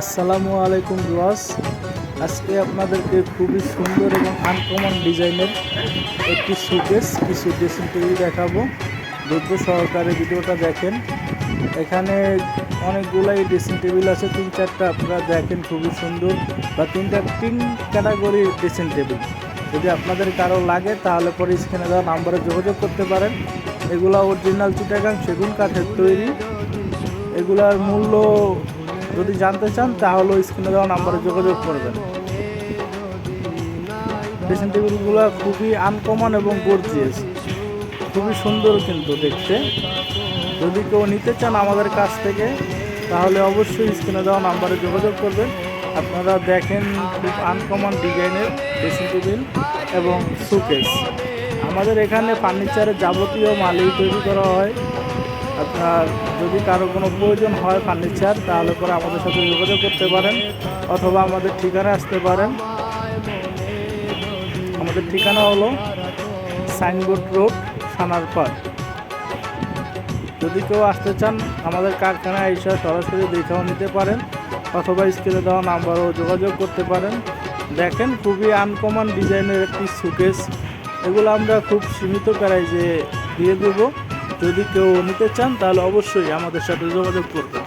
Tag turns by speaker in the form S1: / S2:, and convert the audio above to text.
S1: আসসালামু আলাইকুম রুয়াস আজকে আপনাদেরকে খুবই সুন্দর এবং আনকমন ডিজাইনের একটি সুকেস কিছু ড্রেসিং টেবিল দেখাবো। ধৈর্য সহকারে ভিডিওটা দেখেন। এখানে অনেকগুলাই ড্রেসিং টেবিল আছে, তিন চারটা আপনারা দেখেন, খুবই সুন্দর। বা তিনটা, তিন ক্যাটাগরির ড্রেসিং টেবিল যদি আপনাদের কারও লাগে, তাহলে পরে স্ক্রিনে দেওয়া নাম্বারে যোগাযোগ করতে পারেন। এগুলা অরিজিনাল চিটাগাং সেগুন কাঠের তৈরি। এগুলার মূল্য যদি জানতে চান, তাহলে স্ক্রিনে দেওয়া নাম্বারে যোগাযোগ করবেন। ড্রেসিং টেবিলগুলো খুবই আনকমন এবং গর্জিয়াস খুবই সুন্দর কিন্তু দেখতে। যদি কেউ নিতে চান আমাদের কাছ থেকে, তাহলে অবশ্যই স্ক্রিনে দেওয়া নাম্বারে যোগাযোগ করবেন। আপনারা দেখেন খুব আনকমন ডিজাইনের ড্রেসিং টেবিল এবং সুকেস আমাদের এখানে ফার্নিচারের যাবতীয় মালই তৈরি করা হয়। আপনার যদি কারও কোনো প্রয়োজন হয় ফার্নিচার, তাহলে পরে আমাদের সাথে যোগাযোগ করতে পারেন অথবা আমাদের ঠিকানা আসতে পারেন। আমাদের ঠিকানা হলো সাইনবোর্ড রোড থানার সানারপাড় যদি কেউ আসতে চান, আমাদের কারখানায় এসে সরাসরি দেখেও নিতে পারেন অথবা স্ক্রিনে দেওয়া নাম্বারও যোগাযোগ করতে পারেন। দেখেন, খুবই আনকমন ডিজাইনের একটি সুকেস এগুলো আমরা খুব সীমিত প্রাইজে দিয়ে দেবো। যদি কেউ নিতে চান তাহলে অবশ্যই আমাদের সাথে যোগাযোগ করবেন।